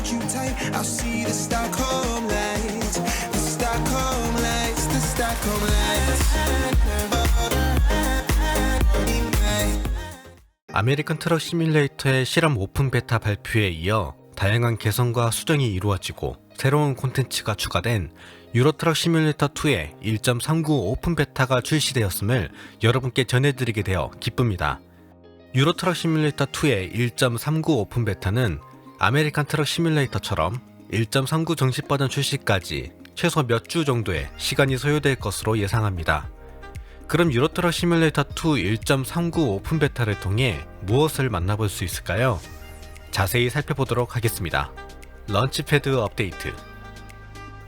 hold you tight. I'll see the Stockholm lights, the Stockholm lights, the Stockholm lights. 아메리칸 트럭 시뮬레이터의 실험 오픈 베타 발표에 이어 다양한 개선과 수정이 이루어지고 새로운 콘텐츠가 추가된 유로트럭 시뮬레이터 2의 1.39 오픈 베타가 출시되었음을 여러분께 전해드리게 되어 기쁩니다. 유로트럭 시뮬레이터 2의 1.39 오픈 베타는 아메리칸 트럭 시뮬레이터처럼 1.39 정식 버전 출시까지 최소 몇 주 정도의 시간이 소요될 것으로 예상합니다. 그럼 유로트럭 시뮬레이터 2 1.39 오픈 베타를 통해 무엇을 만나볼 수 있을까요? 자세히 살펴보도록 하겠습니다. 런치패드 업데이트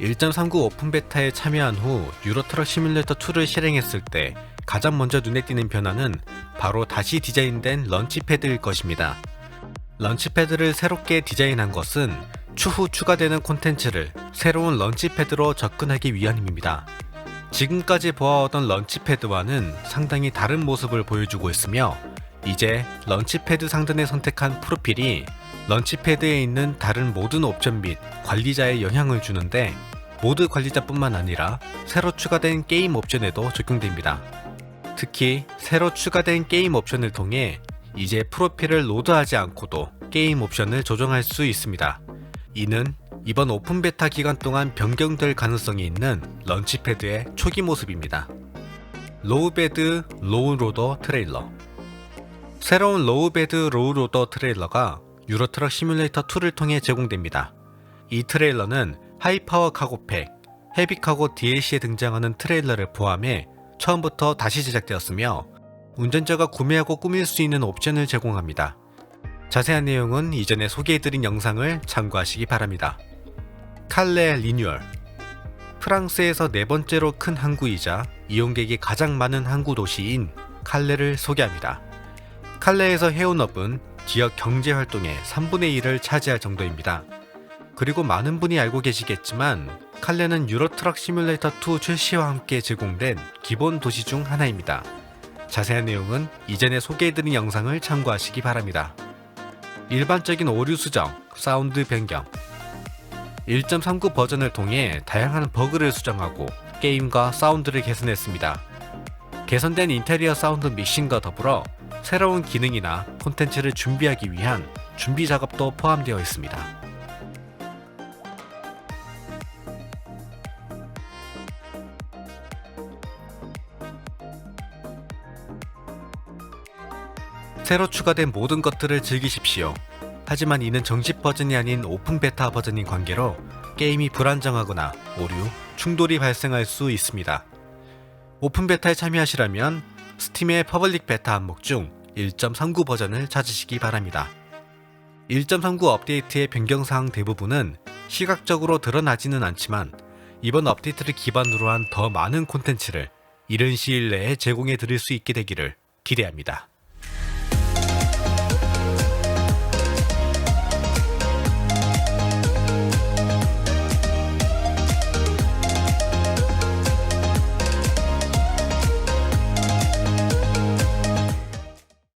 1.39 오픈 베타에 참여한 후 유로트럭 시뮬레이터 2를 실행했을 때 가장 먼저 눈에 띄는 변화는 바로 다시 디자인된 런치패드일 것입니다. 런치패드를 새롭게 디자인한 것은 추후 추가되는 콘텐츠를 새로운 런치패드로 접근하기 위함입니다. 지금까지 보아오던 런치패드와는 상당히 다른 모습을 보여주고 있으며 이제 런치패드 상단에 선택한 프로필이 런치패드에 있는 다른 모든 옵션 및 관리자에 영향을 주는데 모드 관리자뿐만 아니라 새로 추가된 게임 옵션에도 적용됩니다. 특히 새로 추가된 게임 옵션을 통해 이제 프로필을 로드하지 않고도 게임 옵션을 조정할 수 있습니다. 이는 이번 오픈 베타 기간 동안 변경될 가능성이 있는 런치패드의 초기 모습입니다. 로우베드 로우로더 트레일러 새로운 로우베드 로우로더 트레일러가 유로트럭 시뮬레이터 2를 통해 제공됩니다. 이 트레일러는 하이파워 카고팩, 헤비카고 DLC에 등장하는 트레일러를 포함해 처음부터 다시 제작되었으며 운전자가 구매하고 꾸밀 수 있는 옵션을 제공합니다. 자세한 내용은 이전에 소개해드린 영상을 참고하시기 바랍니다. 칼레 리뉴얼 프랑스에서 네 번째로 큰 항구이자 이용객이 가장 많은 항구 도시인 칼레를 소개합니다. 칼레에서 해운업은 지역 경제 활동의 3분의 1을 차지할 정도입니다. 그리고 많은 분이 알고 계시겠지만 칼레는 유로트럭 시뮬레이터 2 출시와 함께 제공된 기본 도시 중 하나입니다. 자세한 내용은 이전에 소개해드린 영상을 참고하시기 바랍니다. 일반적인 오류 수정, 사운드 변경, 1.39 버전을 통해 다양한 버그를 수정하고 게임과 사운드를 개선했습니다. 개선된 인테리어 사운드 믹싱과 더불어 새로운 기능이나 콘텐츠를 준비하기 위한 준비 작업도 포함되어 있습니다. 새로 추가된 모든 것들을 즐기십시오. 하지만 이는 정식 버전이 아닌 오픈 베타 버전인 관계로 게임이 불안정하거나 오류, 충돌이 발생할 수 있습니다. 오픈 베타에 참여하시려면 스팀의 퍼블릭 베타 항목 중 1.39 버전을 찾으시기 바랍니다. 1.39 업데이트의 변경사항 대부분은 시각적으로 드러나지는 않지만 이번 업데이트를 기반으로 한 더 많은 콘텐츠를 이른 시일 내에 제공해 드릴 수 있게 되기를 기대합니다.